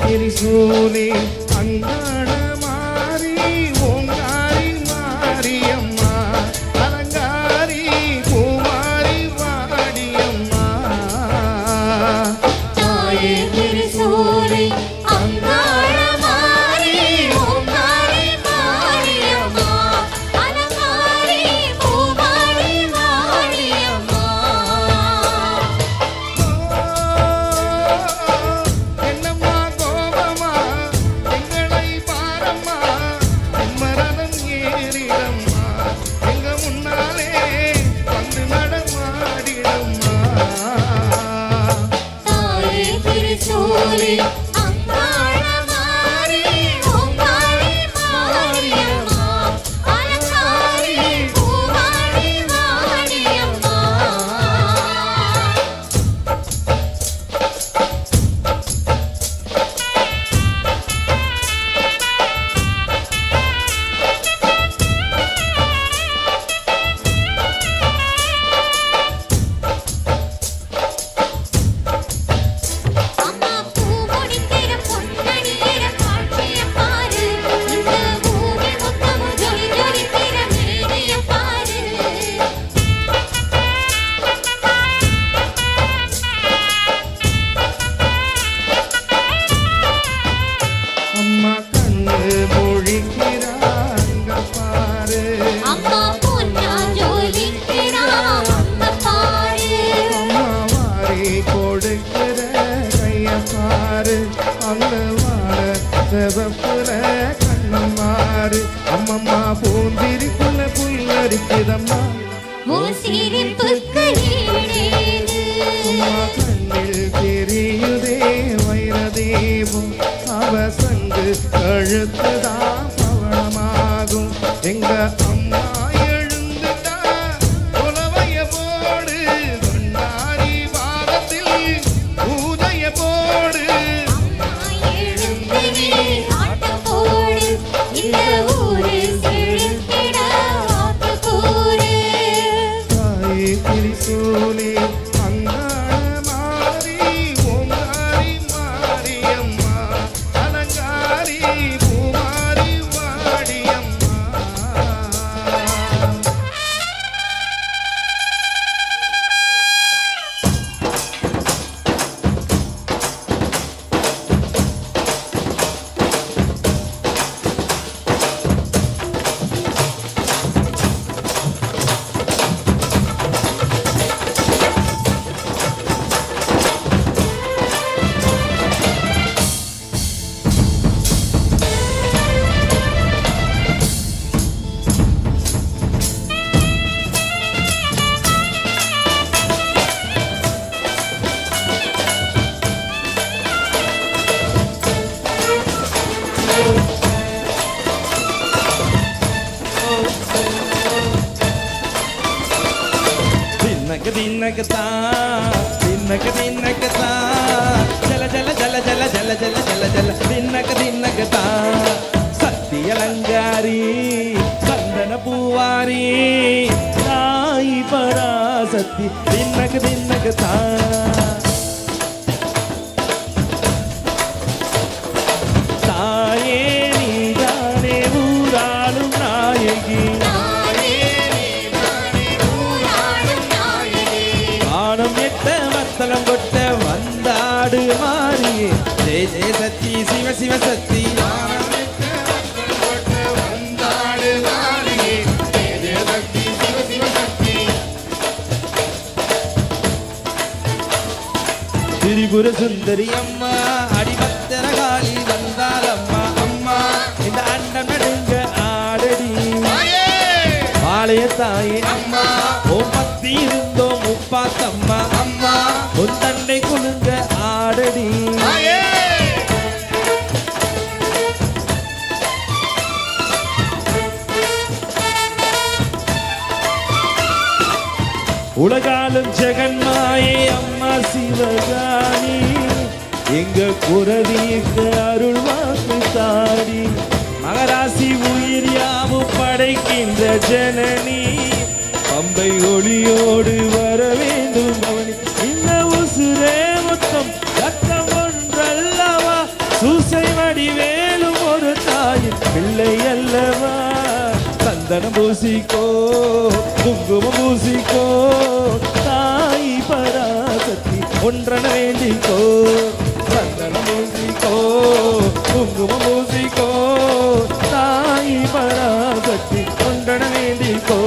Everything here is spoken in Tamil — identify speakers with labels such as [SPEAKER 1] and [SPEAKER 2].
[SPEAKER 1] திரிசூலே அங்காள ஓ し பூந்திருக்குள்ள புல்லரிக்குதம்மா
[SPEAKER 2] சிரிப்புக்கு
[SPEAKER 1] கண்ணில் தெரியுதே வைரதேவும். அவசங்கு கழுத்துதான் பவனமாகும். எங்க తిన్నకతా తిన్నక తిన్నకతా
[SPEAKER 3] జల జల జల జల జల జల జల జల తిన్నక తిన్నకతా సత్యలంగారి చందన పూవారి సాయి పరాసక్తి తిన్నక తిన్నకతా சக்தி. திரிபுர சுந்தரி அம்மா அடிபத்தர காளி வந்தால் அம்மா அம்மா இந்த அண்டம் நடுங்க ஆடடி. பாளைய தாயே அம்மா! உலகாலும் ஜெகன்மாயே அம்மா சிவகாணி எங்க குரலிக்கு அருள் வாக்கு தாடி. மகராசி உயிர் யாவும் படைக்கின்ற ஜனனி. பம்பை ஒளியோடு வர வேண்டும் பவனி. இந்த உசுரே மொத்தம் ரத்தம் ஒன்றல்லவா? சூசை வடிவேலும் ஒரு தாயின் பிள்ளை அல்லவா? சந்தனம் பூசிக்கோ குங்குமம் பூசிக்கோ தாய் பராசக்தி ஒன்றன வேண்டிக்கோ சந்தனம் பூசிக்கோ குங்குமம் பூசிக்கோ தாய் பராசக்தி ஒன்றன வேண்டிக்கோ